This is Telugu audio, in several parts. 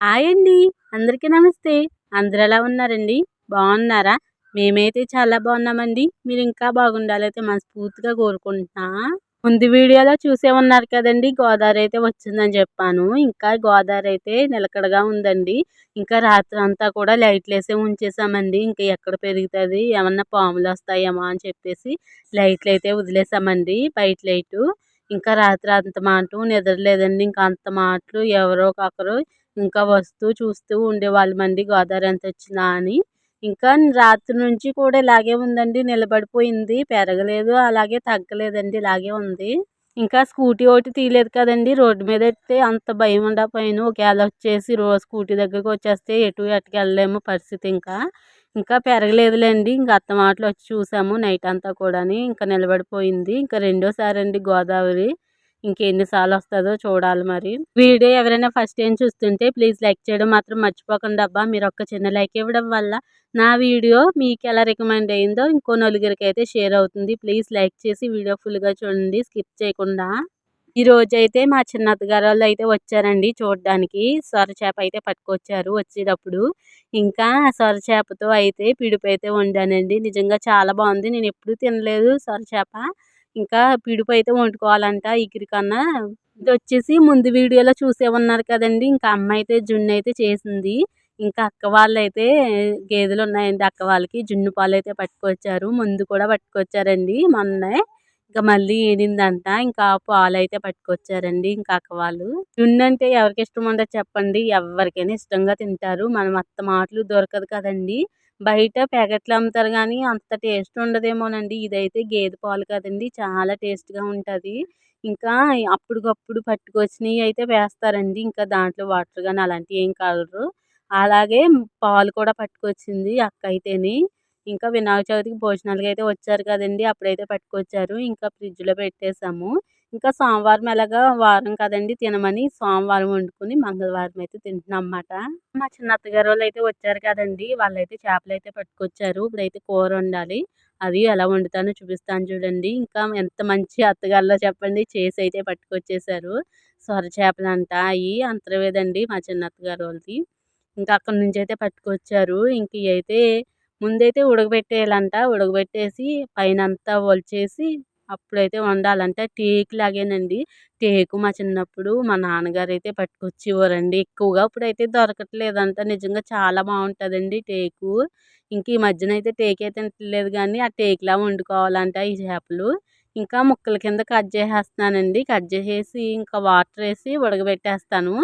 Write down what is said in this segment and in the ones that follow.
హాయ్ అండి. అందరికీ నమస్తే. అందరు ఎలా ఉన్నారండి? బాగున్నారా? మేమైతే చాలా బాగున్నామండి. మీరు ఇంకా బాగుండాలైతే మనస్ఫూర్తిగా కోరుకుంటున్నా. ముందు వీడియోలో చూసే ఉన్నారు కదండి. గోదావరి అయితే వచ్చిందని చెప్పాను. ఇంకా గోదావరి అయితే నిలకడగా ఉందండి. ఇంకా రాత్రి అంతా కూడా లైట్లు వేసే ఉంచేసామండి. ఇంకా ఎక్కడ పెరుగుతుంది? ఏమన్నా పాములు వస్తాయేమో అని చెప్పేసి లైట్లు అయితే వదిలేసామండి. బయట లైటు. ఇంకా రాత్రి అంత మాట నిద్రలేదండి. ఇంకా అంత మాటలు ఎవరో ఒకరు ఇంకా వస్తూ చూస్తూ ఉండేవాళ్ళమండి గోదావరి అంత వచ్చిన అని. ఇంకా రాత్రి నుంచి కూడా ఇలాగే ఉందండి నిలబడిపోయింది. పెరగలేదు అలాగే తగ్గలేదండి ఇలాగే ఉంది. ఇంకా స్కూటీ ఒకటి తీయలేదు కదండి రోడ్డు మీద ఎత్తే అంత భయం ఉండకపోయాను ఒకవేళ వచ్చేసి రోజు స్కూటీ దగ్గరకు వచ్చేస్తే ఎటు ఎట్టుకు వెళ్ళలేము పరిస్థితి ఇంకా. ఇంకా పెరగలేదులేండి ఇంకా అత్త మాటలు వచ్చి చూసాము నైట్ అంతా కూడా ఇంకా నిలబడిపోయింది. ఇంకా రెండోసారి అండి గోదావరి. ఇంకెన్నిసార్లు వస్తుందో చూడాలి మరి. వీడియో ఎవరైనా ఫస్ట్ టైం చూస్తుంటే ప్లీజ్ లైక్ చేయడం మాత్రం మర్చిపోకండి అబ్బా. మీరు ఒక్క చిన్న లైక్ ఇవ్వడం వల్ల నా వీడియో మీకు ఎలా రికమెండ్ అయిందో ఇంకో నలుగురికి అయితే షేర్ అవుతుంది. ప్లీజ్ లైక్ చేసి వీడియో ఫుల్గా చూడండి. స్కిప్ చేయకుండా. ఈ అయితే మా చిన్న అత్తగారు వాళ్ళు అయితే వచ్చారండి చూడడానికి. సొరచేప అయితే పట్టుకొచ్చారు వచ్చేటప్పుడు. ఇంకా సొరచేపతో అయితే పిడుపు అయితే వండానండి. నిజంగా చాలా బాగుంది. నేను ఎప్పుడూ తినలేదు సొరచేప ఇంకా పిడుపు అయితే వండుకోవాలంట ఇగిరి కన్నా ఇది వచ్చేసి ముందు వీడియోలో చూసే ఉన్నారు కదండి. ఇంకా అమ్మ అయితే జున్ను అయితే చేసింది. ఇంకా అక్క వాళ్ళు అయితే గేదెలు ఉన్నాయండి అక్క వాళ్ళకి జున్ను పాలు అయితే పట్టుకొచ్చారు. ముందు కూడా పట్టుకొచ్చారండి మొన్నే. ఇంకా మళ్ళీ ఏడిందంట ఇంకా పాలు అయితే పట్టుకొచ్చారండి ఇంకా అక్క వాళ్ళు. జున్ను అంటే ఎవరికి ఇష్టం ఉండదు చెప్పండి. ఎవరికైనా ఇష్టంగా తింటారు. మనం అత్త మాటలు దొరకదు కదండి. బయట ప్యాకెట్లు అమ్ముతారు కానీ అంత టేస్ట్ ఉండదేమోనండి. ఇదైతే గేదె పాలు కదండి. చాలా టేస్ట్గా ఉంటుంది. ఇంకా అప్పటికప్పుడు పట్టుకొచ్చినవి అయితే వేస్తారండి. ఇంకా దాంట్లో వాటర్ కానీ అలాంటివి ఏం కలరు. అలాగే పాలు కూడా పట్టుకొచ్చింది అక్క అయితేని ఇంకా వినాయక చవితికి భోజనాలకి అయితే వచ్చారు కదండి. అప్పుడైతే పట్టుకొచ్చారు. ఇంకా ఫ్రిడ్జ్లో పెట్టేసాము ఇంకా సోమవారం ఎలాగా వారం కదండి తినమని సోమవారం వండుకుని మంగళవారం అయితే తింటున్నాం అన్నమాట. మా చిన్న అత్తగారు వాళ్ళు అయితే వచ్చారు కదండి వాళ్ళైతే చేపలు అయితే పట్టుకొచ్చారు. ఇప్పుడైతే కూర వండాలి. అది ఎలా వండుతానో చూపిస్తాను చూడండి. ఇంకా ఎంత మంచి అత్తగారులో చెప్పండి చేసి అయితే పట్టుకొచ్చేసారు. సొర చేపలు అంట అవి అంతర్వేదండి మా చిన్న అత్తగారు వాళ్ళది. ఇంకా అక్కడి నుంచి అయితే పట్టుకొచ్చారు. ఇంక అయితే ముందైతే ఉడకబెట్టేయాలంట. ఉడకబెట్టేసి పైన అంతా ఒలిచేసి అప్పుడైతే వండాలంటే టేకు లాగేనండి. టేకు మా చిన్నప్పుడు మా నాన్నగారు అయితే పట్టుకొచ్చేవారండి ఎక్కువగా. ఇప్పుడైతే దొరకట్లేదంట. నిజంగా చాలా బాగుంటుందండి టేకు. ఇంక ఈ మధ్యన అయితే టేకు అయితే తింటలేదు కానీ ఆ టేకులా వండుకోవాలంట ఈ చేపలు. ఇంకా ముక్కల కింద కట్ చేసేస్తున్నానండి. కట్ చేసేసి ఇంకా వాటర్ వేసి ఉడకబెట్టేస్తాను.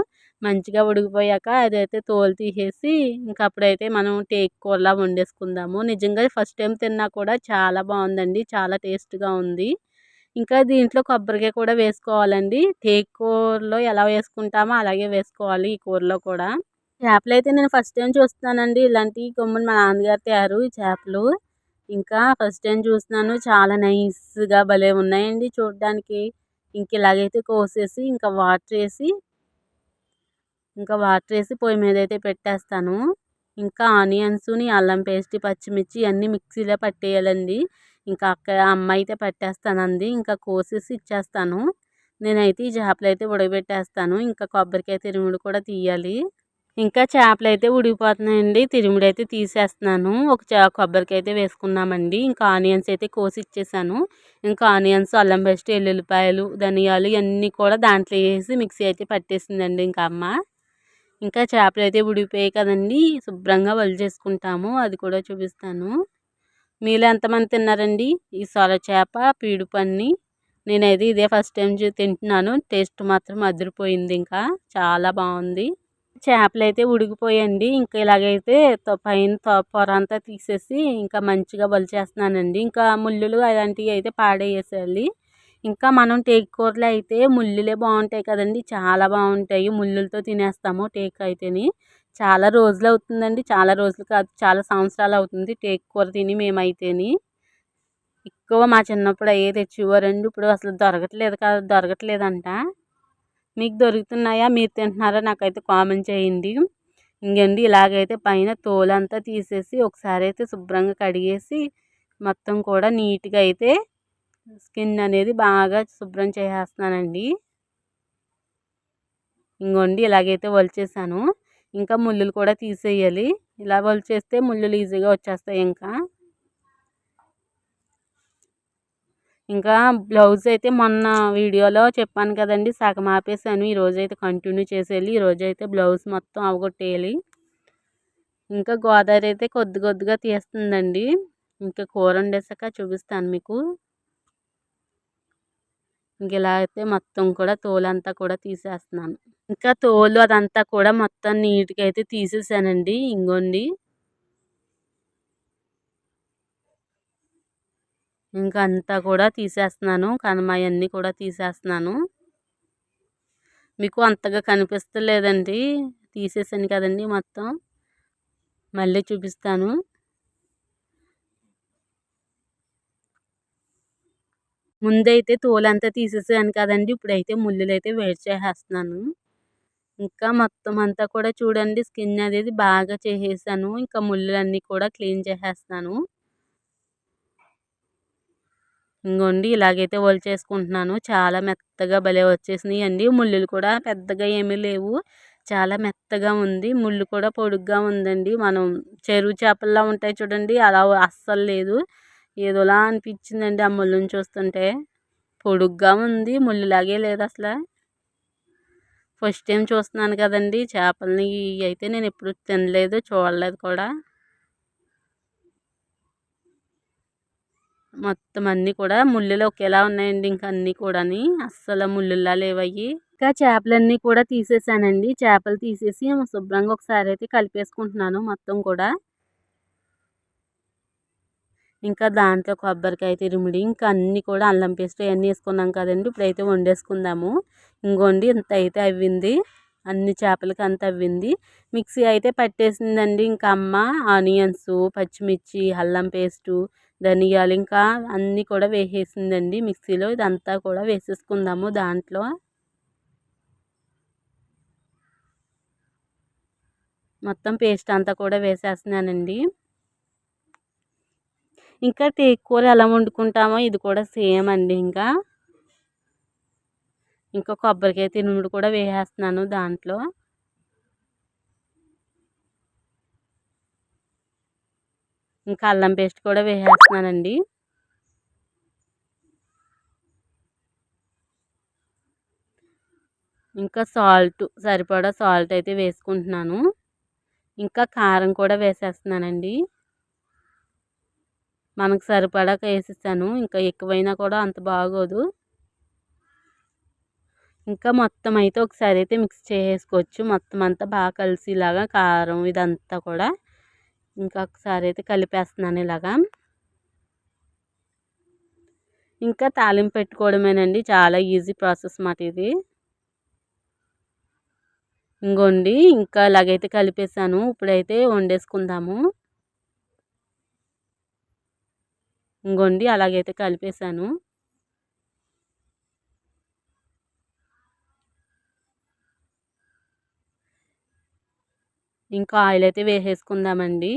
మంచిగా ఉడికిపోయాక అదైతే తోలు తీసేసి ఇంకా అప్పుడైతే మనం టేక్ కూరలా వండేసుకుందాము. నిజంగా ఫస్ట్ టైం తిన్నా కూడా చాలా బాగుందండి చాలా టేస్ట్గా ఉంది. ఇంకా దీంట్లో కొబ్బరికాయ కూడా వేసుకోవాలండి. టేక్ కూరలో ఎలా వేసుకుంటామో అలాగే వేసుకోవాలి ఈ కూరలో కూడా. చేపలు అయితే నేను ఫస్ట్ టైం చూస్తున్నానండి. ఇలాంటి కొమ్ముని మా నాన్నగారు తయారు ఈ చేపలు. ఇంకా ఫస్ట్ టైం చూస్తున్నాను. చాలా నైస్గా భలే ఉన్నాయండి చూడడానికి. ఇంక ఇలాగైతే కోసేసి ఇంకా వాటర్ వేసి ఇంకా వాటర్ వేసి పొయ్యి మీద అయితే పెట్టేస్తాను. ఇంకా ఆనియన్స్ని అల్లం పేస్ట్ పచ్చిమిర్చి అన్నీ మిక్సీలో పట్టేయాలండి. ఇంకా అక్క అమ్మ అయితే పట్టేస్తానంది. ఇంకా కోసేసి ఇచ్చేస్తాను. నేనైతే ఈ చేపలు అయితే ఉడకబెట్టేస్తాను. ఇంకా కొబ్బరికాయ తిరుముడు కూడా తీయాలి. ఇంకా చేపలు అయితే ఉడికిపోతున్నాయండి. తిరుముడు అయితే తీసేస్తున్నాను. ఒక కొబ్బరికాయ అయితే వేసుకున్నామండి. ఇంకా ఆనియన్స్ అయితే కోసి ఇచ్చేసాను. ఇంకా ఆనియన్స్ అల్లం పేస్ట్ ఎల్లుల్లిపాయలు ధనియాలు ఇవన్నీ కూడా దాంట్లో వేసి మిక్సీ అయితే పట్టేసిందండి ఇంకా అమ్మ. ఇంకా చేపలు అయితే ఉడికిపోయాయి కదండి. శుభ్రంగా వలి చేసుకుంటాము. అది కూడా చూపిస్తాను. మీలో ఎంతమంది తిన్నారండి? ఈ సొర చేప పీడు పన్ని. నేనైతే ఇదే ఫస్ట్ టైం తింటున్నాను. టేస్ట్ మాత్రం అదిరిపోయింది ఇంకా. చాలా బాగుంది. చేపలు అయితే ఉడికిపోయండి ఇంకా ఇలాగైతే పైన పొర అంతా తీసేసి ఇంకా మంచిగా చేస్తున్నానండి. ఇంకా ముళ్ళులు అలాంటివి అయితే పాడేసేయాలి. ఇంకా మనం టేక్ కూరలు అయితే ముళ్ళులే బాగుంటాయి కదండి. చాలా బాగుంటాయి. ముళ్ళులతో తినేస్తాము టేక్ అయితేని. చాలా రోజులు అవుతుందండి. చాలా రోజులు కాదు చాలా సంవత్సరాలు అవుతుంది టేక్ కూర తిని మేమైతేని. ఎక్కువ మా చిన్నప్పుడు అయ్యే తెచ్చేవారండి. ఇప్పుడు అసలు దొరకట్లేదు కదా దొరకట్లేదంట. మీకు దొరుకుతున్నాయా? మీరు తింటున్నారా? నాకైతే కామెంట్ చేయండి. ఇంకండి ఇలాగైతే పైన తోలంతా తీసేసి ఒకసారి అయితే శుభ్రంగా కడిగేసి మొత్తం కూడా నీట్గా అయితే స్కిన్ అనేది బాగా శుభ్రం చేసేస్తున్నానండి. ఇంకోండి ఇలాగైతే వలిచేసాను. ఇంకా ముళ్ళులు కూడా తీసేయాలి. ఇలా వలిచేస్తే ముళ్ళులు ఈజీగా వచ్చేస్తాయి ఇంకా. ఇంకా బ్లౌజ్ అయితే మొన్న వీడియోలో చెప్పాను కదండి సగం ఆపేసాను. ఈరోజు అయితే కంటిన్యూ చేసేయాలి. ఈరోజు అయితే బ్లౌజ్ మొత్తం అవగొట్టేయాలి. ఇంకా గోదావరి అయితే కొద్ది కొద్దిగా తీస్తుందండి. ఇంకా కూర వండేసాక చూపిస్తాను మీకు. ఇంక ఇలా అయితే మొత్తం కూడా తోలంతా కూడా తీసేస్తున్నాను. ఇంకా తోలు అదంతా కూడా మొత్తం నీట్గా అయితే తీసేసానండి. ఇంగోండి. ఇంకా అంతా కూడా తీసేస్తున్నాను. కనమాయన్నీ కూడా తీసేస్తున్నాను. మీకు అంతగా కనిపిస్తలేదండి. తీసేసాను కదండి మొత్తం. మళ్ళీ చూపిస్తాను. ముందైతే తోలంతా తీసేసాను కదండి. ఇప్పుడైతే ముళ్ళులు అయితే వేడి చేసేస్తున్నాను. ఇంకా మొత్తం అంతా కూడా చూడండి స్కిన్ అనేది బాగా చేసేసాను. ఇంకా ముళ్ళులన్నీ కూడా క్లీన్ చేసేస్తాను ఇంకోండి ఇలాగైతే చేసుకుంటున్నాను. చాలా మెత్తగా భలే వచ్చేసినాయి అండి ముళ్ళులు కూడా పెద్దగా ఏమీ లేవు. చాలా మెత్తగా ఉంది. ముళ్ళు కూడా పొడుగ్గా ఉందండి. మనం చెరువు చేపల్లా ఉంటాయి చూడండి. అలా అస్సలు లేదు. ఏదోలా అనిపించిందండి ఆ ముళ్ళుని చూస్తుంటే పొడుగ్గా ఉంది ముళ్ళులాగే లేదు అసలు. ఫస్ట్ టైం చూస్తున్నాను కదండి చేపలని అయితే నేను ఎప్పుడు తినలేదు చూడలేదు కూడా. మొత్తం అన్నీ కూడా ముళ్ళులు ఒకేలా ఉన్నాయండి ఇంకా అన్నీ కూడాని. అస్సలు ముళ్ళులా లేవయ్యి. ఇంకా చేపలన్నీ కూడా తీసేసానండి. చేపలు తీసేసి శుభ్రంగా ఒకసారి అయితే కలిపేసుకుంటున్నాను మొత్తం కూడా. ఇంకా దాంట్లో కొబ్బరికాయ తురుముడు ఇంకా అన్నీ కూడా అల్లం పేస్ట్ అవన్నీ వేసుకున్నాం కదండి. ఇప్పుడైతే వండేసుకుందాము. ఇంకోండి ఇంత అయితే అవ్వింది. అన్ని చేపలకి అంత అవ్వింది. మిక్సీ అయితే పట్టేసిందండి. ఇంకా అమ్మ ఆనియన్స్ పచ్చిమిర్చి అల్లం పేస్టు ధనియాలు ఇంకా అన్నీ కూడా వేసేసిందండి మిక్సీలో. ఇదంతా కూడా వేసేసుకుందాము దాంట్లో. మొత్తం పేస్ట్ అంతా కూడా వేసేస్తున్నానండి. ఇంకా కూర ఎలా వండుకుంటామో ఇది కూడా సేమ్ అండి ఇంకా. ఇంకా కొబ్బరికాయ తినుముడు కూడా వేసేస్తున్నాను దాంట్లో. ఇంకా అల్లం పేస్ట్ కూడా వేసేస్తున్నానండి. ఇంకా సాల్ట్ సరిపడా సాల్ట్ అయితే వేసుకుంటున్నాను. ఇంకా కారం కూడా వేసేస్తున్నానండి. మనకు సరిపడాక వేసేసాను ఇంకా ఎక్కువైనా కూడా అంత బాగోదు. ఇంకా మొత్తం అయితే ఒకసారి అయితే మిక్స్ చేసుకోవచ్చు మొత్తం అంతా బాగా కలిసిలాగా కారం ఇదంతా కూడా ఇంకా ఒకసారి అయితే కలిపేస్తున్నాను ఇలాగా. ఇంకా తాలింపు పెట్టుకోవడమేనండి. చాలా ఈజీ ప్రాసెస్ మాట ఇది. ఇంకోండి ఇంకా ఇలాగైతే కలిపేసాను ఇప్పుడైతే వండేసుకుందాము. ఇంకోండి అలాగైతే కలిపేసాను ఇంకా ఆయిల్ అయితే వేసేసుకుందామండి.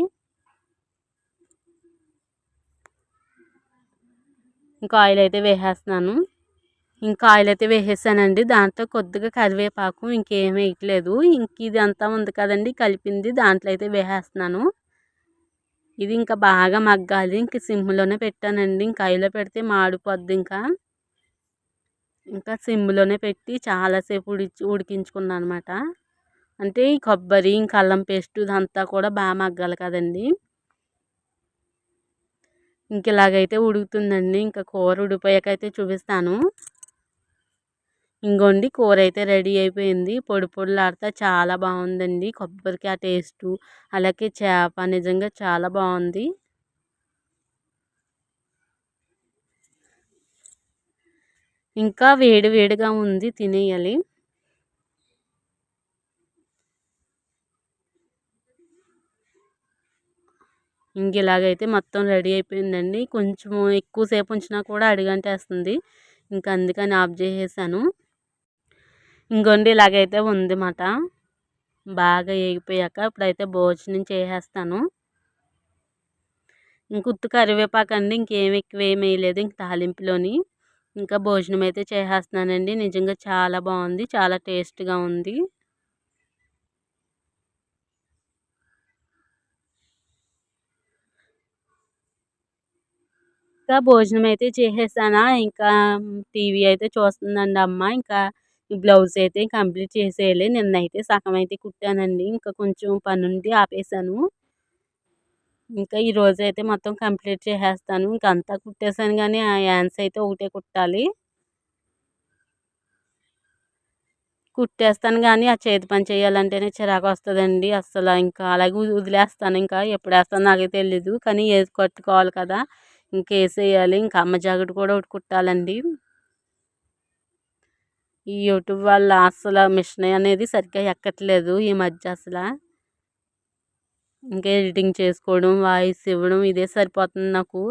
ఇంకా ఆయిల్ అయితే వేసేస్తున్నాను. ఇంకా ఆయిల్ అయితే వేసేసానండి. దాంట్లో కొద్దిగా కరివేపాకు ఇంకేం వేయట్లేదు. ఇంక ఇది అంతా ఉంది కదండి కలిపింది. దాంట్లో అయితే వేసేస్తున్నాను. ఇది ఇంకా బాగా మగ్గాలి. ఇంక సిమ్లోనే పెట్టానండి. ఇంకా ఆయిల్లో పెడితే మాడిపోద్ది ఇంకా. ఇంకా సిమ్లోనే పెట్టి చాలాసేపు ఉడిచి ఉడికించుకున్నాను అనమాట అంటే ఈ కొబ్బరి ఇంకా అల్లం పేస్ట్ ఇదంతా కూడా బాగా మగ్గాలి కదండి. ఇంక ఇలాగైతే ఉడుకుతుందండి. ఇంకా కూర ఉడిపోయాకైతే చూపిస్తాను. ఇంకోండి కూర అయితే రెడీ అయిపోయింది. పొడి పొడిలాడుతా చాలా బాగుందండి. కొబ్బరికాయ టేస్టు అలాగే చేప నిజంగా చాలా బాగుంది. ఇంకా వేడి వేడిగా ఉంది తినేయాలి. ఇంక ఇలాగైతే మొత్తం రెడీ అయిపోయిందండి. కొంచెం ఎక్కువసేపు ఉంచినా కూడా అడిగంటేస్తుంది. ఇంకా అందుకని ఆఫ్ చేసేసాను. ఇంకోండి ఇలాగైతే ఉంది మాట బాగా వేగిపోయాక ఇప్పుడైతే భోజనం చేసేస్తాను. ఇంకొత్తు కరివేపాకు అండి ఇంకేమి ఎక్కువ ఏమి వేయలేదు ఇంక తాలింపులోని. ఇంకా భోజనం అయితే చేసేస్తున్నానండి. నిజంగా చాలా బాగుంది చాలా టేస్ట్గా ఉంది. ఇంకా భోజనం అయితే చేసేసానా? ఇంకా టీవీ అయితే చూస్తుందండి అమ్మ. ఇంకా బ్లౌజ్ అయితే కంప్లీట్ చేసేయాలి. నిన్నైతే సగం అయితే కుట్టానండి. ఇంకా కొంచెం పని ఉండి ఆపేసాను. ఇంకా ఈరోజు అయితే మొత్తం కంప్లీట్ చేసేస్తాను. ఇంకా అంతా కుట్టేసాను కానీ ఆ యాన్స్ అయితే ఒకటే కుట్టాలి. కుట్టేస్తాను కానీ ఆ చేతి పని చేయాలంటేనే చిరాకు వస్తుందండి అస్సలు. ఇంకా అలాగే వదిలేస్తాను. ఇంకా ఎప్పుడు వేస్తాను నాకే తెలీదు. కానీ వేసి కట్టుకోవాలి కదా ఇంకేసేయాలి. ఇంకా అమ్మ జాకెట్ కూడా ఒకటి కుట్టాలండి. ఈ యూట్యూబ్ వల్ల అసలు మిషన్ అనేది సరిగ్గా ఎక్కట్లేదు ఈ మధ్య అసలు. ఇంకా ఎడిటింగ్ చేసుకోవడం వాయిస్ ఇవ్వడం ఇదే సరిపోతుంది నాకు.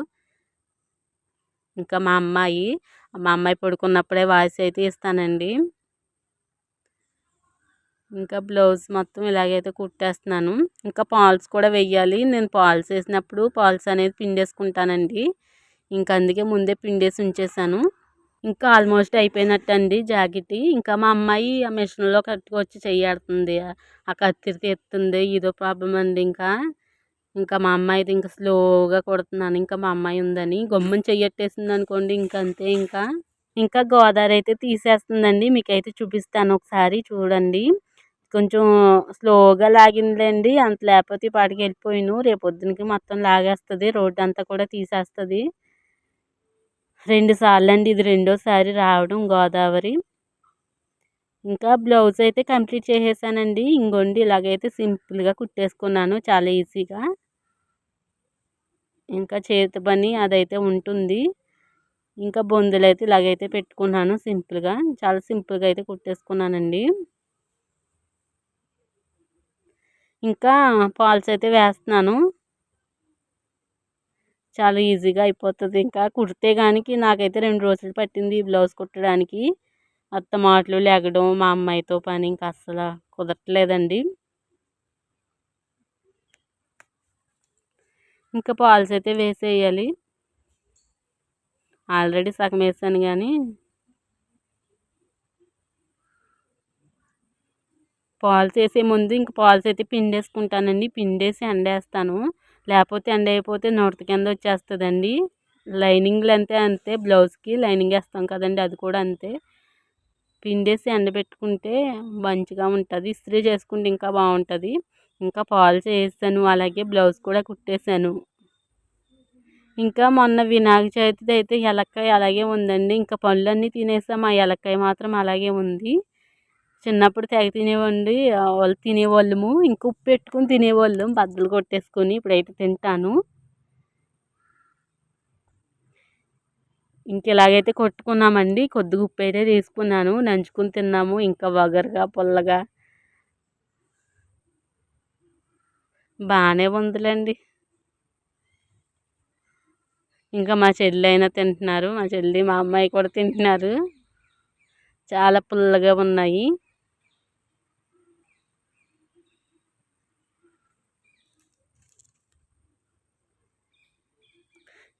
ఇంకా మా అమ్మాయి మా అమ్మాయి పడుకున్నప్పుడే వాయిస్ అయితే ఇస్తానండి. ఇంకా బ్లౌజ్ మొత్తం ఇలాగైతే కుట్టేస్తున్నాను. ఇంకా పాల్స్ కూడా వెయ్యాలి. నేను పాల్స్ వేసినప్పుడు పాల్స్ అనేది పిండేసుకుంటానండి. ఇంకా అందుకే ముందే పిండేసి ఉంచేసాను ఇంకా ఆల్మోస్ట్ అయిపోయినట్టు అండి జాకెట్. ఇంకా మా అమ్మాయి ఆ మిషన్లో కట్టుకొచ్చి చెయ్యాడుతుంది. ఆ కత్తిరి తీస్తుంది. ఇదో ప్రాబ్లం అండి ఇంకా. ఇంకా మా అమ్మాయి ఇంకా స్లోగా కొడుతున్నాను. ఇంకా మా అమ్మాయి ఉందని గమ్మున చెయ్యట్టేసింది అనుకోండి ఇంకా అంతే ఇంకా. ఇంకా గోదావరి అయితే తీసేస్తుందండి. మీకైతే చూపిస్తాను ఒకసారి చూడండి. కొంచెం స్లోగా లాగిందిలేండి. అంత లేకపోతే పాటికి వెళ్ళిపోయాను. రేపు పొద్దునకి మొత్తం లాగేస్తుంది. రోడ్డు అంతా కూడా తీసేస్తుంది. రెండు సార్లు అండి ఇది రెండోసారి రావడం గోదావరి. ఇంకా బ్లౌజ్ అయితే కంప్లీట్ చేసేసానండి. ఇంకోండి ఇలాగైతే సింపుల్గా కుట్టేసుకున్నాను. చాలా ఈజీగా. ఇంకా చేతి పని అదైతే ఉంటుంది. ఇంకా బొందులు అయితే ఇలాగైతే పెట్టుకున్నాను సింపుల్గా. చాలా సింపుల్గా అయితే కుట్టేసుకున్నానండి. ఇంకా ఫాల్స్ అయితే వేస్తున్నాను. చాలా ఈజీగా అయిపోతుంది. ఇంకా కుడితే కానీ నాకైతే రెండు రోజులు పట్టింది ఈ బ్లౌజ్ కుట్టడానికి. అత్త మాటలు లేగడం మా అమ్మాయితో పని ఇంకా అస్సలు కుదరట్లేదండి. ఇంకా పాల్స్ అయితే వేసేయాలి. ఆల్రెడీ సగం వేసాను కానీ పాల్స్ వేసే ముందు ఇంక పాల్స్ అయితే పిండేసుకుంటానండి. పిండేసి ఎండేస్తాను. లేకపోతే ఎండ అయిపోతే నొడత కింద వచ్చేస్తుందండి. లైనింగ్లు అంతే అంతే. బ్లౌజ్కి లైనింగ్ వేస్తాం కదండి అది కూడా అంతే. పిండేసి ఎండబెట్టుకుంటే మంచిగా ఉంటుంది. ఇస్త్రీ చేసుకుంటే ఇంకా బాగుంటుంది. ఇంకా పాలు వేసాను అలాగే బ్లౌజ్ కూడా కుట్టేశాను ఇంకా మొన్న వినాయక చవితిది అయితే ఎలక్కాయ అలాగే ఉందండి. ఇంకా పళ్ళన్నీ తినేసాం. ఆ ఎలక్కాయ మాత్రం అలాగే ఉంది. చిన్నప్పుడు తెగ తినేవండి వాళ్ళు తినేవాళ్ళము. ఇంకా ఉప్పు పెట్టుకుని తినేవాళ్ళం. బద్దలు కొట్టేసుకొని ఇప్పుడైతే తింటాను. ఇంక ఇలాగైతే కొట్టుకున్నామండి. కొద్దిగా ఉప్పు అయితే తీసుకున్నాను. నంచుకుని తిన్నాము. ఇంకా వగరుగా పుల్లగా. బాగానే ఉందిలేండి. ఇంకా మా చెల్లి అయినా తింటున్నారు. మా చెల్లి మా అమ్మాయి కూడా తింటున్నారు. చాలా పుల్లగా ఉన్నాయి.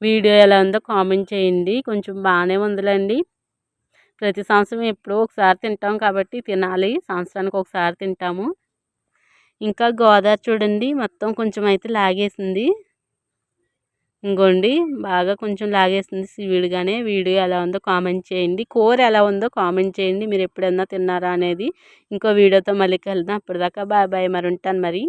వీడియో ఎలా ఉందో కామెంట్ చేయండి. కొంచెం బాగానే ఉందిలేండి. ప్రతి సంవత్సరం ఎప్పుడో ఒకసారి తింటాం కాబట్టి తినాలి. సంవత్సరానికి ఒకసారి తింటాము. ఇంకా గోదావరి చూడండి. మొత్తం కొంచెం అయితే లాగేసింది. ఇంకోండి బాగా కొంచెం లాగేసింది స్పీడ్గానే వీడియో ఎలా ఉందో కామెంట్ చేయండి. కూర ఎలా ఉందో కామెంట్ చేయండి. మీరు ఎప్పుడన్నా తిన్నారా అనేది ఇంకో వీడియోతో మళ్ళీ కలుద్దాం. అప్పటిదాకా బాయ్ బాయ్. మరి ఉంటాను మరి.